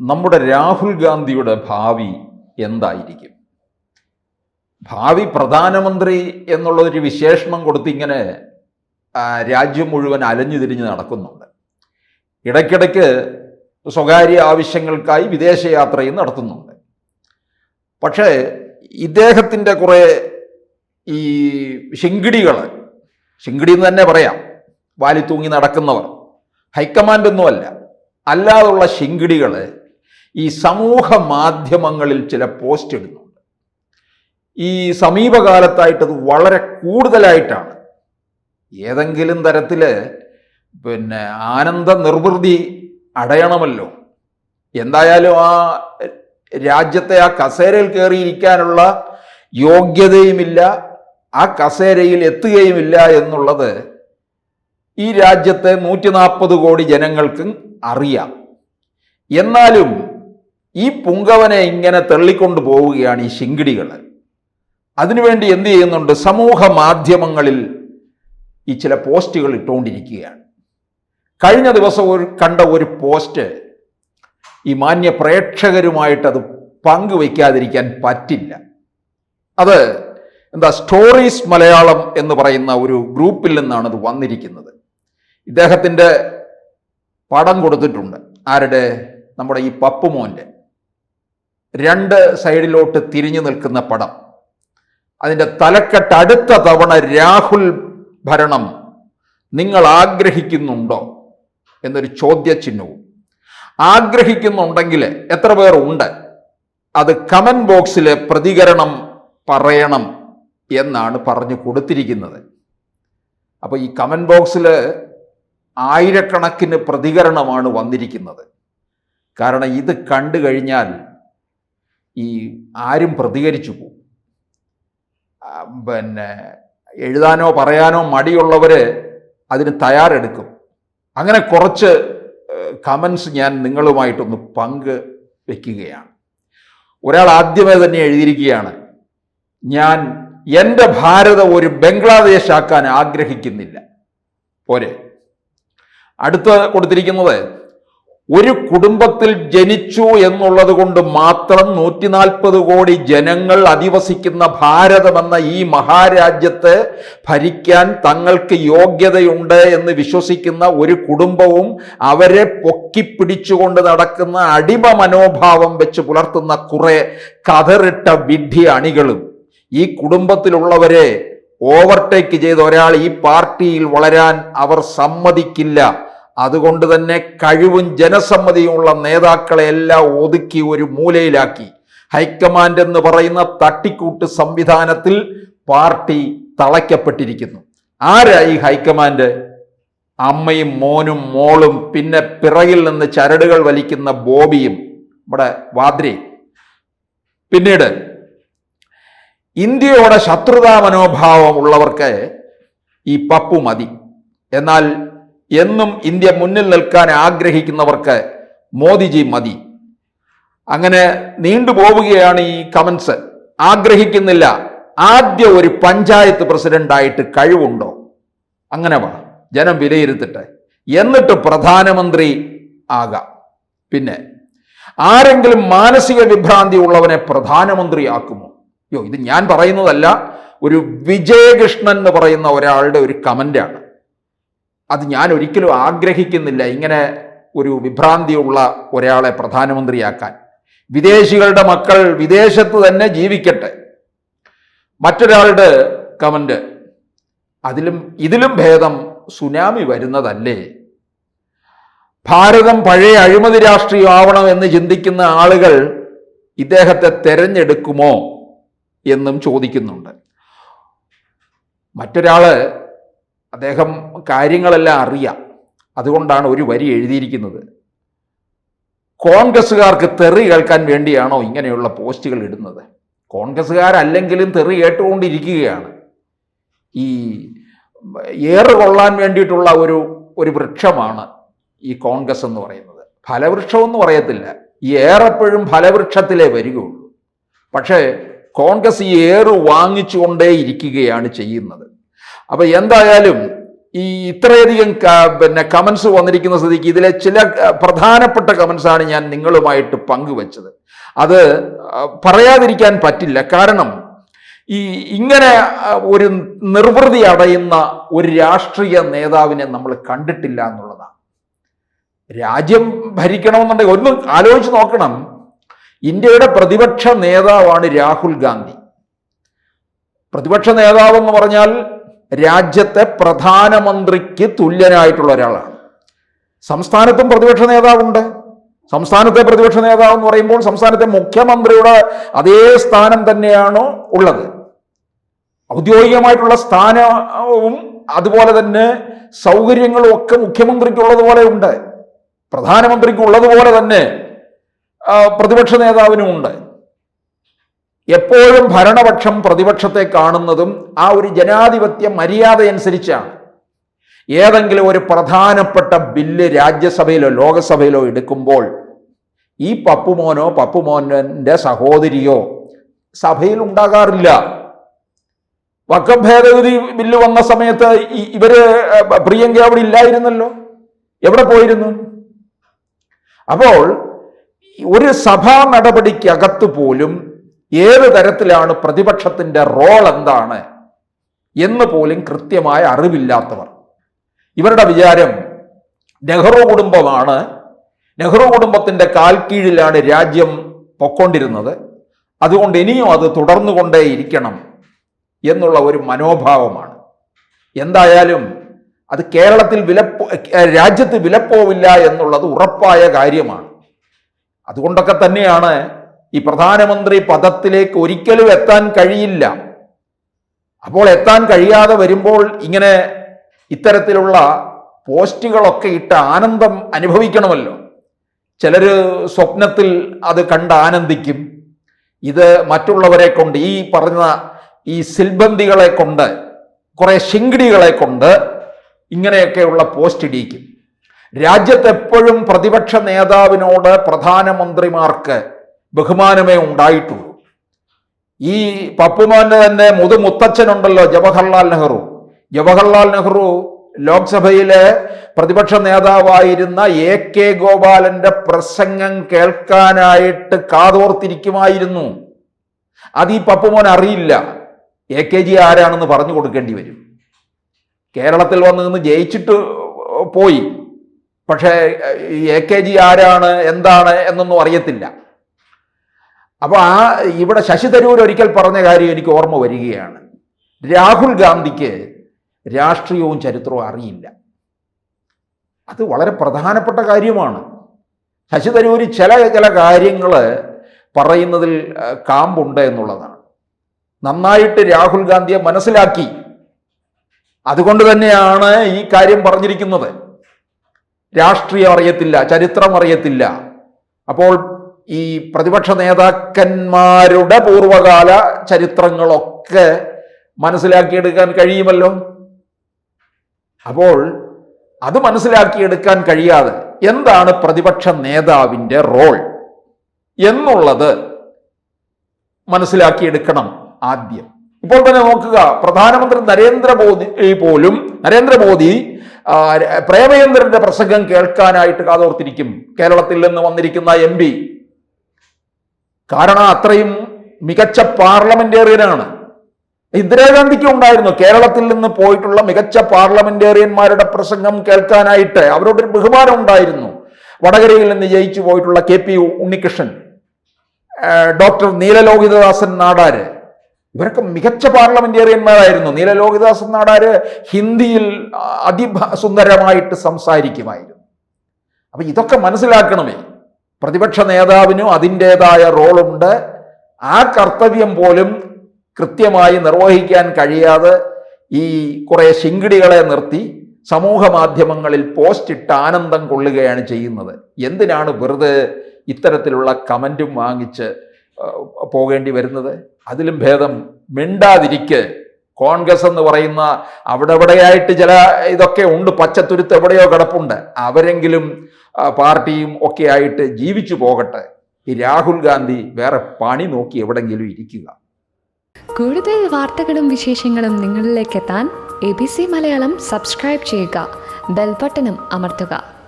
നമ്മുടെ രാഹുൽ ഗാന്ധിയുടെ ഭാവി എന്തായിരിക്കും? ഭാവി പ്രധാനമന്ത്രി എന്നുള്ളൊരു വിശേഷണം കൊടുത്തിങ്ങനെ രാജ്യം മുഴുവൻ അലഞ്ഞു തിരിഞ്ഞ് നടക്കുന്നുണ്ട്. ഇടയ്ക്കിടയ്ക്ക് സ്വകാര്യ ആവശ്യങ്ങൾക്കായി വിദേശയാത്രയും നടത്തുന്നുണ്ട്. പക്ഷേ ഇദ്ദേഹത്തിന്റെ കുറേ ഈ ശിങ്കിടികൾ ശിങ്കിടി എന്ന് തന്നെ പറയാം വാലി തൂങ്ങി നടക്കുന്നവർ ഹൈക്കമാൻഡൊന്നുമല്ല അല്ലാതുള്ള ശിങ്കിടികൾ ഈ സമൂഹ മാധ്യമങ്ങളിൽ ചില പോസ്റ്റ് ഇടുന്നുണ്ട്. ഈ സമീപകാലത്തായിട്ടത് വളരെ കൂടുതലായിട്ടാണ്. ഏതെങ്കിലും തരത്തിൽ പിന്നെ ആനന്ദ നിർവൃതി അടയണമല്ലോ. എന്തായാലും ആ രാജ്യത്തെ ആ കസേരയിൽ കയറിയിരിക്കാനുള്ള യോഗ്യതയുമില്ല ആ കസേരയിൽ എത്തുകയുമില്ല എന്നുള്ളത് ഈ രാജ്യത്തെ നൂറ്റി നാൽപ്പത് കോടി ജനങ്ങൾക്കും അറിയാം. എന്നാലും ഈ പുങ്കവനെ ഇങ്ങനെ തള്ളിക്കൊണ്ടു പോവുകയാണ് ഈ ശിങ്കിടികൾ. അതിനുവേണ്ടി എന്ത് ചെയ്യുന്നുണ്ട്? സമൂഹ മാധ്യമങ്ങളിൽ ഈ ചില പോസ്റ്റുകൾ ഇട്ടുകൊണ്ടിരിക്കുകയാണ് കഴിഞ്ഞ ദിവസം ഒരു കണ്ട ഒരു പോസ്റ്റ് ഈ മാന്യ പ്രേക്ഷകരുമായിട്ടത് പങ്കുവയ്ക്കാതിരിക്കാൻ പറ്റില്ല. അത് എന്താ സ്റ്റോറീസ് മലയാളം എന്ന് പറയുന്ന ഒരു ഗ്രൂപ്പിൽ നിന്നാണ് അത് വന്നിരിക്കുന്നത്. ഇദ്ദേഹത്തിന്റെ പടം കൊടുത്തിട്ടുണ്ട്. ആരുടെ? നമ്മുടെ ഈ പപ്പുമോന്റെ. രണ്ട് സൈഡിലോട്ട് തിരിഞ്ഞു നിൽക്കുന്ന പടം. അതിന്റെ തലക്കെട്ട് അടുത്ത തവണ രാഹുൽ ഭരണം നിങ്ങൾ ആഗ്രഹിക്കുന്നുണ്ടോ എന്നൊരു ചോദ്യചിഹ്നവും. ആഗ്രഹിക്കുന്നുണ്ടെങ്കിൽ എത്ര പേർ ഉണ്ട്? അത് കമന്റ് ബോക്സിൽ പ്രതികരണം പറയണം എന്നാണ് പറഞ്ഞു കൊടുത്തിരിക്കുന്നത്. അപ്പോൾ ഈ കമന്റ് ബോക്സിൽ ആയിരക്കണക്കിന് പ്രതികരണമാണ് വന്നിരിക്കുന്നത്. കാരണം ഇത് കണ്ടു കഴിഞ്ഞാൽ ഈ ആരും പ്രതികരിച്ചു പോകും പിന്നെ എഴുതാനോ പറയാനോ മടിയുള്ളവർ അതിന് തയ്യാറെടുക്കും. അങ്ങനെ കുറച്ച് കമൻസ് ഞാൻ നിങ്ങളുമായിട്ടൊന്ന് പങ്ക് വയ്ക്കുകയാണ് ഒരാൾ ആദ്യമേ തന്നെ എഴുതിയിരിക്കുകയാണ് ഞാൻ എന്റെ ഭാരതം ഒരു ബംഗ്ലാദേശ് ആക്കാൻ ആഗ്രഹിക്കുന്നില്ല. പോരെ. അടുത്ത കൊടുത്തിരിക്കുന്നത് ഒരു കുടുംബത്തിൽ ജനിച്ചു എന്നുള്ളത് കൊണ്ട് മാത്രം നൂറ്റി നാൽപ്പത് കോടി ജനങ്ങൾ അധിവസിക്കുന്ന ഭാരതമെന്ന ഈ മഹാരാജ്യത്തെ ഭരിക്കാൻ തങ്ങൾക്ക് യോഗ്യതയുണ്ട് എന്ന് വിശ്വസിക്കുന്ന ഒരു കുടുംബവും അവരെ പൊക്കിപ്പിടിച്ചുകൊണ്ട് നടക്കുന്ന അടിമ മനോഭാവം വെച്ച് പുലർത്തുന്ന കുറെ കതറിട്ട വിഡ്ഢി അണികളും ഈ കുടുംബത്തിലുള്ളവരെ ഓവർടേക്ക് ചെയ്ത ഒരാൾ ഈ പാർട്ടിയിൽ വളരാൻ അവർ സമ്മതിക്കില്ല. അതുകൊണ്ട് തന്നെ കഴിവും ജനസമ്മതിയുമുള്ള നേതാക്കളെ എല്ലാം ഒതുക്കി ഒരു മൂലയിലാക്കി. ഹൈക്കമാൻഡ് എന്ന് പറയുന്ന തട്ടിക്കൂട്ട് സംവിധാനത്തിൽ പാർട്ടി തളയ്ക്കപ്പെട്ടിരിക്കുന്നു. ആരാ ഈ ഹൈക്കമാൻഡ്? അമ്മയും മോനും മോളും പിന്നെ പിറകിൽ നിന്ന് ചരടുകൾ വലിക്കുന്ന ബോബിയും നമ്മുടെ വാദ്രി പിന്നീട് ഇന്ത്യയോടെ ശത്രുതാ മനോഭാവം ഉള്ളവർക്ക് ഈ പപ്പു മതി എന്നാൽ എന്നും ഇന്ത്യ മുന്നിൽ നിൽക്കാൻ ആഗ്രഹിക്കുന്നവർക്ക് മോദിജി മതി. അങ്ങനെ നീണ്ടുപോവുകയാണ് ഈ കമൻസ്. ആഗ്രഹിക്കുന്നില്ല. ആദ്യ ഒരു പഞ്ചായത്ത് പ്രസിഡന്റായിട്ട് കഴിവുണ്ടോ? അങ്ങനെ വാ. ജനം വിലയിരുത്തട്ടെ. എന്നിട്ട് പ്രധാനമന്ത്രി ആകാം. പിന്നെ ആരെങ്കിലും മാനസിക വിഭ്രാന്തി ഉള്ളവനെ പ്രധാനമന്ത്രിയാക്കുമോ അയ്യോ ഇത് ഞാൻ പറയുന്നതല്ല. ഒരു വിജയകൃഷ്ണൻ എന്ന് പറയുന്ന ഒരാളുടെ ഒരു കമന്റാണ്. അത് ഞാൻ ഒരിക്കലും ആഗ്രഹിക്കുന്നില്ല ഇങ്ങനെ ഒരു വിഭ്രാന്തിയുള്ള ഒരാളെ പ്രധാനമന്ത്രിയാക്കാൻ. വിദേശികളുടെ മക്കൾ വിദേശത്ത് തന്നെ ജീവിക്കട്ടെ. മറ്റൊരാളുടെ കമന്റ് അതിലും ഇതിലും ഭേദം സുനാമി വരുന്നതല്ലേ? ഭാരതം പഴയ അഴിമതി രാഷ്ട്രീയം ആവണം എന്ന് ചിന്തിക്കുന്ന ആളുകൾ ഇദ്ദേഹത്തെ തെരഞ്ഞെടുക്കുമോ എന്നും ചോദിക്കുന്നുണ്ട്. മറ്റൊരാൾ അദ്ദേഹം കാര്യങ്ങളെല്ലാം അറിയാം. അതുകൊണ്ടാണ് ഒരു വരി എഴുതിയിരിക്കുന്നത്. കോൺഗ്രസ്സുകാർക്ക് തെറി കേൾക്കാൻ വേണ്ടിയാണോ ഇങ്ങനെയുള്ള പോസ്റ്റുകൾ ഇടുന്നത്? കോൺഗ്രസ്സുകാരല്ലെങ്കിലും തെറി കേട്ടുകൊണ്ടിരിക്കുകയാണ്. ഈ ഏറ് കൊള്ളാൻ വേണ്ടിയിട്ടുള്ള ഒരു ഒരു വൃക്ഷമാണ് ഈ കോൺഗ്രസ് എന്ന് പറയുന്നത്. ഫലവൃക്ഷമെന്ന് പറയത്തില്ല. ഈ ഏറെപ്പോഴും ഫലവൃക്ഷത്തിലേ വരികയുള്ളൂ. പക്ഷേ കോൺഗ്രസ് ഈ ഏറ് വാങ്ങിച്ചുകൊണ്ടേയിരിക്കുകയാണ് ചെയ്യുന്നത്. അപ്പൊ എന്തായാലും ഈ ഇത്രയധികം പിന്നെ കമൻസ് വന്നിരിക്കുന്ന സ്ഥിതിക്ക് ഇതിലെ ചില പ്രധാനപ്പെട്ട കമൻസാണ് ഞാൻ നിങ്ങളുമായിട്ട് പങ്കുവച്ചത്. അത് പറയാതിരിക്കാൻ പറ്റില്ല. കാരണം ഈ ഇങ്ങനെ ഒരു നിർവൃതി അടയുന്ന ഒരു രാഷ്ട്രീയ നേതാവിനെ നമ്മൾ കണ്ടിട്ടില്ല എന്നുള്ളതാണ്. രാജ്യം ഭരിക്കണമെന്നുണ്ടെങ്കിൽ ഒന്ന് ആലോചിച്ച് നോക്കണം. ഇന്ത്യയുടെ പ്രതിപക്ഷ നേതാവാണ് രാഹുൽ ഗാന്ധി. പ്രതിപക്ഷ നേതാവെന്ന് പറഞ്ഞാൽ രാജ്യത്തെ പ്രധാനമന്ത്രിക്ക് തുല്യനായിട്ടുള്ള ഒരാളാണ്. സംസ്ഥാനത്തും പ്രതിപക്ഷ നേതാവുണ്ട്. സംസ്ഥാനത്തെ പ്രതിപക്ഷ നേതാവ് എന്ന് പറയുമ്പോൾ സംസ്ഥാനത്തെ മുഖ്യമന്ത്രിയുടെ അതേ സ്ഥാനം തന്നെയാണ് ഉള്ളത്. ഔദ്യോഗികമായിട്ടുള്ള സ്ഥാനവും അതുപോലെ തന്നെ സൗകര്യങ്ങളും ഒക്കെ മുഖ്യമന്ത്രിക്കുള്ളതുപോലെ ഉണ്ട്. പ്രധാനമന്ത്രിക്ക് ഉള്ളതുപോലെ തന്നെ പ്രതിപക്ഷ നേതാവിനും ഉണ്ട്. എപ്പോഴും ഭരണപക്ഷം പ്രതിപക്ഷത്തെ കാണുന്നതും ആ ഒരു ജനാധിപത്യ മര്യാദയനുസരിച്ചാണ്. ഏതെങ്കിലും ഒരു പ്രധാനപ്പെട്ട ബില്ല് രാജ്യസഭയിലോ ലോകസഭയിലോ എടുക്കുമ്പോൾ ഈ പപ്പുമോനോ പപ്പുമോനന്റെ സഹോദരിയോ സഭയിൽ ഉണ്ടാകാറില്ല വക്കം ഭേദഗതി ബില്ല് വന്ന സമയത്ത് ഇവർ പ്രിയങ്ക അവിടെ ഇല്ലായിരുന്നല്ലോ? എവിടെ പോയിരുന്നു? അപ്പോൾ ഒരു സഭാ നടപടിക്കകത്ത് പോലും ഏത് തരത്തിലാണ് പ്രതിപക്ഷത്തിന്റെ റോൾ എന്താണ് എന്ന് പോലും കൃത്യമായ അറിവില്ലാത്തവർ. ഇവരുടെ വിചാരം നെഹ്റു കുടുംബമാണ്. നെഹ്റു കുടുംബത്തിന്റെ കാൽക്കീഴിലാണ് രാജ്യം പൊക്കൊണ്ടിരുന്നത്. അതുകൊണ്ട് ഇനിയും അത് തുടർന്നു തുടർന്നുകൊണ്ടേയിരിക്കണം എന്നുള്ള ഒരു മനോഭാവമാണ്. എന്തായാലും അത് കേരളത്തിൽ വിലപ്പോ രാജ്യത്ത് വിലപ്പോവില്ല എന്നുള്ളത് ഉറപ്പായ കാര്യമാണ്. അതുകൊണ്ടൊക്കെ തന്നെയാണ് ഈ പ്രധാനമന്ത്രി പദത്തിലേക്ക് ഒരിക്കലും എത്താൻ കഴിയില്ല. അപ്പോൾ എത്താൻ കഴിയാതെ വരുമ്പോൾ ഇങ്ങനെ ഇത്തരത്തിലുള്ള പോസ്റ്റുകളൊക്കെ ഇട്ട് ആനന്ദം അനുഭവിക്കണമല്ലോ. ചിലർ സ്വപ്നത്തിൽ അത് കണ്ട് ആനന്ദിക്കും. ഇത് മറ്റുള്ളവരെ കൊണ്ട് ഈ പറഞ്ഞ ഈ സിൽബന്തികളെ കൊണ്ട് കുറെ ശിങ്കിടികളെ കൊണ്ട് ഇങ്ങനെയൊക്കെയുള്ള പോസ്റ്റ് ഇടിയിക്കും. രാജ്യത്തെപ്പോഴും പ്രതിപക്ഷ നേതാവിനോട് പ്രധാനമന്ത്രിമാർക്ക് ബഹുമാനമേ ഉണ്ടായിട്ടുള്ളൂ. ഈ പപ്പുമോന്റെ തന്നെ മുതുമുത്തച്ഛനുണ്ടല്ലോ ജവഹർലാൽ നെഹ്റു. ജവഹർലാൽ നെഹ്റു ലോക്സഭയിലെ പ്രതിപക്ഷ നേതാവായിരുന്ന എ കെ ഗോപാലന്റെ പ്രസംഗം കേൾക്കാനായിട്ട് കാതോർത്തിരിക്കുമായിരുന്നു. അത് ഈ പപ്പുമോൻ അറിയില്ല. എ കെ ജി ആരാണെന്ന് പറഞ്ഞു കൊടുക്കേണ്ടി വരും. കേരളത്തിൽ വന്ന് നിന്ന് ജയിച്ചിട്ട് പോയി. പക്ഷേ എ കെ ജി ആരാണ് എന്താണ് എന്നൊന്നും അറിയത്തില്ല. അപ്പൊ ആ ഇവിടെ ശശി തരൂർ ഒരിക്കൽ പറഞ്ഞ കാര്യം എനിക്ക് ഓർമ്മ വരികയാണ്. രാഹുൽ ഗാന്ധിക്ക് രാഷ്ട്രീയവും ചരിത്രവും അറിയില്ല. അത് വളരെ പ്രധാനപ്പെട്ട കാര്യമാണ്. ശശി തരൂർ ചില ചില കാര്യങ്ങൾ പറയുന്നതിൽ കാമ്പുണ്ട് എന്നുള്ളതാണ്. നന്നായിട്ട് രാഹുൽ ഗാന്ധിയെ മനസ്സിലാക്കി. അതുകൊണ്ട് തന്നെയാണ് ഈ കാര്യം പറഞ്ഞിരിക്കുന്നത്. രാഷ്ട്രീയം അറിയത്തില്ല ചരിത്രം അറിയത്തില്ല. അപ്പോൾ ഈ പ്രതിപക്ഷ നേതാക്കന്മാരുടെ പൂർവകാല ചരിത്രങ്ങളൊക്കെ മനസ്സിലാക്കിയെടുക്കാൻ കഴിയുമല്ലോ? അപ്പോൾ അത് മനസ്സിലാക്കിയെടുക്കാൻ കഴിയാതെ എന്താണ് പ്രതിപക്ഷ നേതാവിന്റെ റോൾ? എന്നുള്ളത് മനസ്സിലാക്കിയെടുക്കണം ആദ്യം. ഇപ്പോൾ തന്നെ നോക്കുക പ്രധാനമന്ത്രി നരേന്ദ്രമോദി പോലും നരേന്ദ്രമോദി പ്രേമചന്ദ്രന്റെ പ്രസംഗം കേൾക്കാനായിട്ട് കാതോർത്തിരിക്കും. കേരളത്തിൽ നിന്ന് വന്നിരിക്കുന്ന എം കാരണം അത്രയും മികച്ച പാർലമെന്റേറിയനാണ്. ഇന്ദിരാഗാന്ധിക്ക് ഉണ്ടായിരുന്നു. കേരളത്തിൽ നിന്ന് പോയിട്ടുള്ള മികച്ച പാർലമെന്റേറിയന്മാരുടെ പ്രസംഗം കേൾക്കാനായിട്ട് അവരോടൊരു ബഹുമാനം ഉണ്ടായിരുന്നു. വടകരയിൽ നിന്ന് ജയിച്ചു പോയിട്ടുള്ള K P Unnikrishnan doctor Neelalohithadasan Nadar ഇവരൊക്കെ മികച്ച പാർലമെന്റേറിയന്മാരായിരുന്നു. നീലലോഹിതദാസൻ നാടാര് ഹിന്ദിയിൽ അതിസുന്ദരമായിട്ട് സംസാരിക്കുമായിരുന്നു. അപ്പൊ ഇതൊക്കെ മനസ്സിലാക്കണമേ. പ്രതിപക്ഷ നേതാവിനും അതിന്റെതായ റോളുണ്ട്. ആ കർത്തവ്യം പോലും കൃത്യമായി നിർവഹിക്കാൻ കഴിയാതെ ഈ കുറേ ശിങ്കിടികളെ നിർത്തി സമൂഹ മാധ്യമങ്ങളിൽ പോസ്റ്റ് ഇട്ട് ആനന്ദം കൊള്ളുകയാണ് ചെയ്യുന്നത്. എന്തിനാണ് വെറുതെ ഇത്തരത്തിലുള്ള കമന്റും വാങ്ങിച്ച് പോകേണ്ടി വരുന്നത്? അതിലും ഭേദം മിണ്ടാതിരിക്ക്. കോൺഗ്രസ് എന്ന് പറയുന്ന അവിടെ എവിടെയായിട്ട് ചില ഇതൊക്കെ ഉണ്ട്. പച്ചത്തുരുത്ത് എവിടെയോ കിടപ്പുണ്ട്. അവരെങ്കിലും പാർട്ടിയും ഒക്കെ ആയിട്ട് ജീവിച്ചു പോകട്ടെ. ഈ രാഹുൽ ഗാന്ധി വേറെ പണി നോക്കി എവിടെങ്കിലും ഇരിക്കുക. കൂടുതൽ വാർത്തകളും വിശേഷങ്ങളും നിങ്ങളിലേക്ക് എത്താൻ A B C Malayalam subscribe ചെയ്യുക. ബെൽബട്ടനും അമർത്തുക.